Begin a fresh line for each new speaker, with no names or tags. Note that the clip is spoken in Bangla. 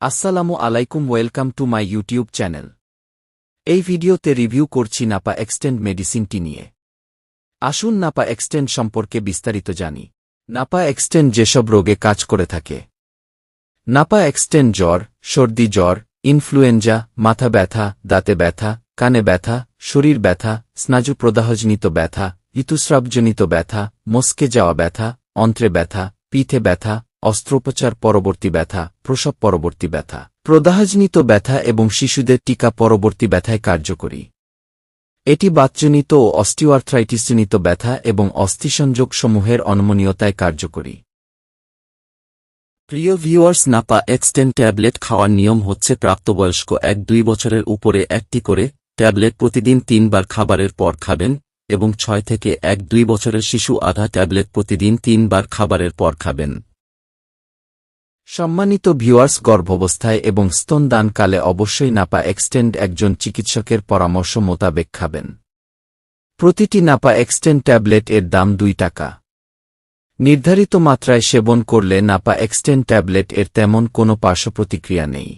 আসসালামু আলাইকুম, welcome to my YouTube channel. এই ভিডিওতে রিভিউ করছি নাপা এক্সটেন্ড মেডিসিনটি নিয়ে। আসুন নাপা এক্সটেন্ড সম্পর্কে বিস্তারিত জানি। নাপা এক্সটেন্ড যেসব রোগে কাজ করে থাকে। নাপা এক্সটেন্ড জ্বর, সর্দি জ্বর, ইনফ্লুয়েঞ্জা, মাথা ব্যথা, দাঁতে ব্যথা, কানে ব্যথা, শরীর ব্যথা স্নাজু প্রদাহজনিত ব্যথা ঋতুস্রাবজনিত ব্যথা, মস্কে যাওয়া ব্যথা, অন্ত্রে ব্যথা, পিঠে ব্যথা অস্ত্রোপচার পরবর্তী ব্যথা, প্রসব পরবর্তী ব্যথা, প্রদাহজনিত ব্যথা এবং শিশুদের টিকা পরবর্তী ব্যথায় কার্যকরী। এটি বাতজনিত ও অস্টিওআর্থ্রাইটিসজনিত ব্যথা এবং অস্থিসংযোগসমূহের অনমনীয়তায় কার্যকরী।
প্রিয় ভিউয়ার্স, নাপা এক্সটেন ট্যাবলেট খাওয়ার নিয়ম হচ্ছে প্রাপ্তবয়স্ক এক দুই বছরের উপরে একটি করে ট্যাবলেট প্রতিদিন তিনবার খাবারের পর খাবেন এবং ছয় থেকে এক দুই বছরের শিশু আধা ট্যাবলেট প্রতিদিন তিনবার খাবারের পর খাবেন।
সম্মানিত ভিউয়ার্স, গর্ভাবস্থায় এবং স্তনদানকালে অবশ্যই নাপা এক্সটেন্ড একজন চিকিৎসকের পরামর্শ মোতাবেক খাবেন। প্রতিটি নাপা এক্সটেন্ড ট্যাবলেট এর দাম দুই টাকা। নির্ধারিত মাত্রায় সেবন করলে নাপা এক্সটেন্ড ট্যাবলেট এর তেমন কোনো পার্শ্বপ্রতিক্রিয়া নেই।